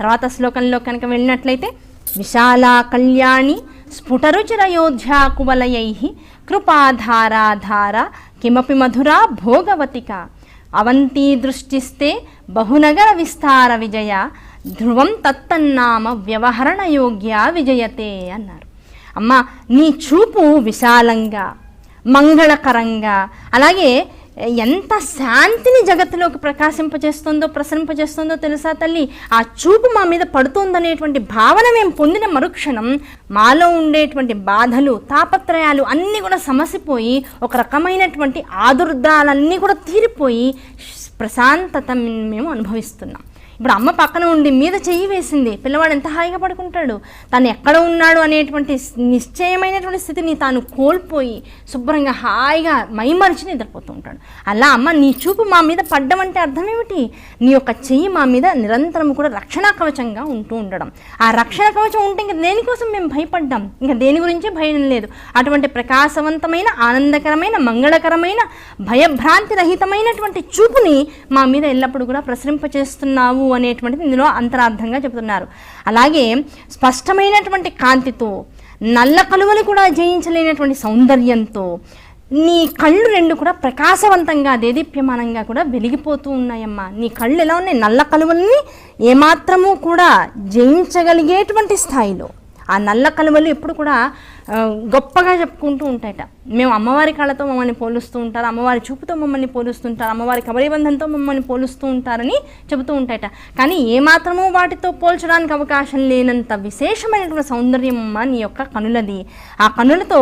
తర్వాత శ్లోకంలో కనుక వెళ్ళినట్లయితే విశాలా కళ్యాణి స్ఫుటరుచిరయోధ్యాకువలయై కృపాధారాధార కిమపి మధురా భోగవతిక. అవంతీ దృష్టిస్తే బహునగర విస్తార విజయ ధ్రువం తత్తన్నామ వ్యవహరణయోగ్య విజయతే అన్నారు. అమ్మ నీ చూపు విశాలంగా మంగళకరంగా అలాగే ఎంత శాంతిని జగత్తులోకి ప్రకాశింపజేస్తుందో ప్రసరింపజేస్తుందో తెలుసా తల్లి? ఆ చూపు మా మీద పడుతుందనేటువంటి భావన మేము పొందిన మరుక్షణం మాలో ఉండేటువంటి బాధలు తాపత్రయాలు అన్నీ కూడా సమసిపోయి ఒక రకమైనటువంటి ఆదుర్దాలన్నీ కూడా తీరిపోయి ప్రశాంతత మేము అనుభవిస్తున్నాం. ఇప్పుడు అమ్మ పక్కన ఉండి మీద చెయ్యి వేసింది. పిల్లవాడు ఎంత హాయిగా పడుకుంటాడు? తను ఎక్కడ ఉన్నాడు అనేటువంటి నిశ్చయమైనటువంటి స్థితిని తాను కోల్పోయి శుభ్రంగా హాయిగా మైమరిచి నిద్రపోతూ ఉంటాడు. అలా అమ్మ నీ చూపు మా మీద పడ్డం అంటే అర్థం ఏమిటి నీ యొక్క చెయ్యి మా మీద నిరంతరం కూడా రక్షణ కవచంగా ఉంటూ ఉండడం. ఆ రక్షణ కవచం ఉంటే ఇంకా దేనికోసం మేము భయపడ్డాం? ఇంకా దేని గురించి భయం లేదు. అటువంటి ప్రకాశవంతమైన ఆనందకరమైన మంగళకరమైన భయభ్రాంతి రహితమైనటువంటి చూపుని మా మీద ఎల్లప్పుడూ కూడా ప్రసరింపచేస్తున్నావు. అనేటువంటిది ఇందులో అంతరార్థంగా చెబుతున్నారు. అలాగే స్పష్టమైనటువంటి కాంతితో నల్ల కలువలు కూడా జయించలేనటువంటి సౌందర్యంతో నీ కళ్ళు రెండు కూడా ప్రకాశవంతంగా దేదీప్యమానంగా కూడా వెలిగిపోతూ ఉన్నాయమ్మా. నీ కళ్ళు ఎలా ఉన్నాయి? నల్ల కలువల్ని ఏమాత్రము కూడా జయించగలిగేటువంటి స్థాయిలో. ఆ నల్ల కలువలు ఎప్పుడు కూడా గొప్పగా చెప్పుకుంటూ ఉంటాయట. మేము అమ్మవారి కాళ్ళతో మమ్మల్ని పోలుస్తూ ఉంటారు అమ్మవారి చూపుతో మమ్మల్ని పోలుస్తుంటారు అమ్మవారి కబరిబంధంతో మమ్మల్ని పోలుస్తూ ఉంటారని చెబుతూ ఉంటాయట. కానీ ఏమాత్రమూ వాటితో పోల్చడానికి అవకాశం లేనంత విశేషమైనటువంటి సౌందర్యం అమ్మ నీ యొక్క కనులది. ఆ కనులతో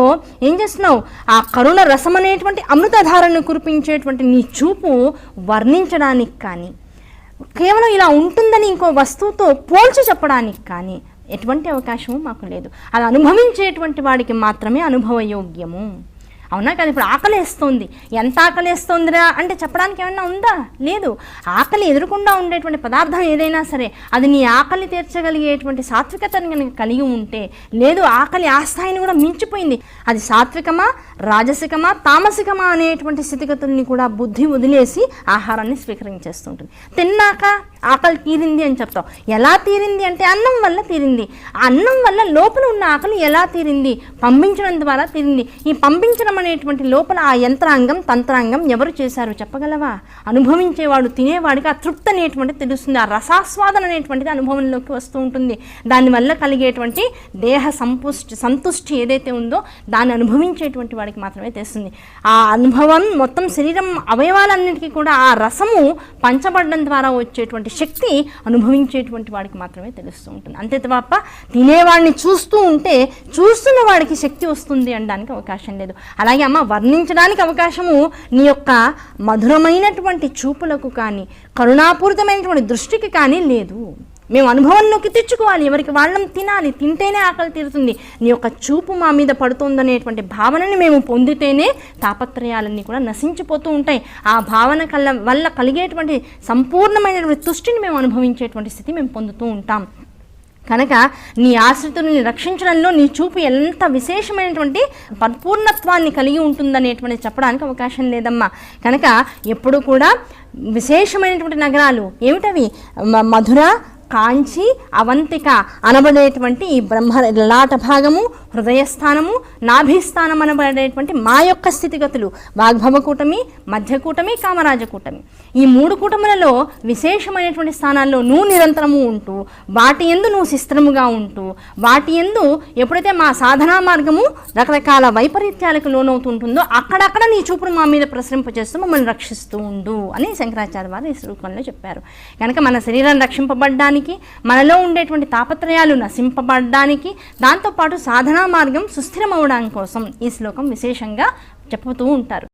ఏం చేస్తున్నావు? ఆ కరుణ రసం అనేటువంటి అమృతధారను కురిపించేటువంటి నీ చూపు వర్ణించడానికి కానీ కేవలం ఇలా ఉంటుందని ఇంకో వస్తువుతో పోల్చి చెప్పడానికి కానీ ఎటువంటి అవకాశము మాకు లేదు. అది అనుభవించేటువంటి వాడికి మాత్రమే అనుభవయోగ్యము. అవునా కదా? ఇప్పుడు ఆకలేస్తుంది. ఎంత ఆకలేస్తుందిరా అంటే చెప్పడానికి ఏమన్నా ఉందా? లేదు. ఆకలి ఎదురకుండా ఉండేటువంటి పదార్థం ఏదైనా సరే అది నీ ఆకలి తీర్చగలిగేటువంటి సాత్వికతను కనుక కలిగి ఉంటే లేదు ఆకలి ఆ స్థాయిని కూడా మించిపోయింది. అది సాత్వికమా? రాజసికమా తామసికమా అనేటువంటి స్థితిగతుల్ని కూడా బుద్ధి వదిలేసి ఆహారాన్ని స్వీకరించేస్తుంటుంది. తిన్నాక ఆకలి తీరింది అని చెప్తాం. ఎలా తీరింది అంటే అన్నం వల్ల తీరింది. ఆ అన్నం వల్ల లోపల ఉన్న ఆకలి ఎలా తీరింది? పంపించడం ద్వారా తీరింది. ఈ పంపించడం అనేటువంటి లోపల ఆ యంత్రాంగం తంత్రాంగం ఎవరు చేశారు చెప్పగలవా? అనుభవించేవాడు తినేవాడికి ఆ తృప్తి అనేటువంటిది తెలుస్తుంది. ఆ రసాస్వాదన అనేటువంటిది అనుభవంలోకి వస్తూ ఉంటుంది. దానివల్ల కలిగేటువంటి దేహ సంపుష్టి సంతుష్టి ఏదైతే ఉందో దాన్ని అనుభవించేటువంటి వాడికి మాత్రమే తెస్తుంది ఆ అనుభవం మొత్తం శరీరం అవయవాలన్నిటికీ కూడా ఆ రసము పంచబడడం ద్వారా వచ్చేటువంటి శక్తి అనుభవించేటువంటి వాడికి మాత్రమే తెలుస్తూ ఉంటుంది. అంతే తప్ప తినేవాడిని చూస్తూ ఉంటే చూస్తున్న వాడికి శక్తి వస్తుంది అనడానికి అవకాశం లేదు. అలాగే అమ్మ వర్ణించడానికి అవకాశము నీ యొక్క మధురమైనటువంటి చూపులకు కానీ కరుణాపూరితమైనటువంటి దృష్టికి కానీ లేదు. మేము అనుభవంలోకి తెచ్చుకోవాలి. ఎవరికి వాళ్ళం తినాలి. తింటేనే ఆకలి తీరుతుంది. నీ యొక్క చూపు మా మీద పడుతుందనేటువంటి భావనని మేము పొందితేనే తాపత్రయాలన్నీ కూడా నశించిపోతూ ఉంటాయి. ఆ భావన కల్ల వల్ల కలిగేటువంటి సంపూర్ణమైనటువంటి తుష్టిని మేము అనుభవించేటువంటి స్థితి మేము పొందుతూ ఉంటాం. కనుక నీ ఆశ్రితుల్ని రక్షించడంలో నీ చూపు ఎంత విశేషమైనటువంటి పరిపూర్ణత్వాన్ని కలిగి ఉంటుందనేటువంటి చెప్పడానికి అవకాశం లేదమ్మా. కనుక ఎప్పుడు కూడా విశేషమైనటువంటి నగరాలు ఏమిటవి? మ- మధుర కాంచి అవంతిక అనబడేటువంటి ఈ బ్రహ్మ లలాట భాగము హృదయస్థానము నాభిస్థానం అనబడేటువంటి మా యొక్క స్థితిగతులు వాగ్భవ కూటమి మధ్య కూటమి కామరాజ కూటమి ఈ మూడు కూటములలో విశేషమైనటువంటి స్థానాల్లో నువ్వు నిరంతరము ఉంటూ వాటి ఎందు నువ్వు శిస్త్రముగా ఉంటూ వాటి ఎందు ఎప్పుడైతే మా సాధనా మార్గము రకరకాల వైపరీత్యాలకు లోనవుతుంటుందో అక్కడక్కడ నీ చూపును మా మీద ప్రసరింపజేస్తూ మమ్మల్ని రక్షిస్తూ ఉండు అని శంకరాచార్య వారు ఈ శ్లోకంలో చెప్పారు. కనుక మన శరీరాన్ని రక్షింపబడడానికి మనలో ఉండేటువంటి తాపత్రయాలు నశింపబడడానికి దాంతోపాటు సాధనా మార్గం సుస్థిరమవడానికి కోసం ఈ శ్లోకం విశేషంగా చెప్పుతూ ఉంటారు.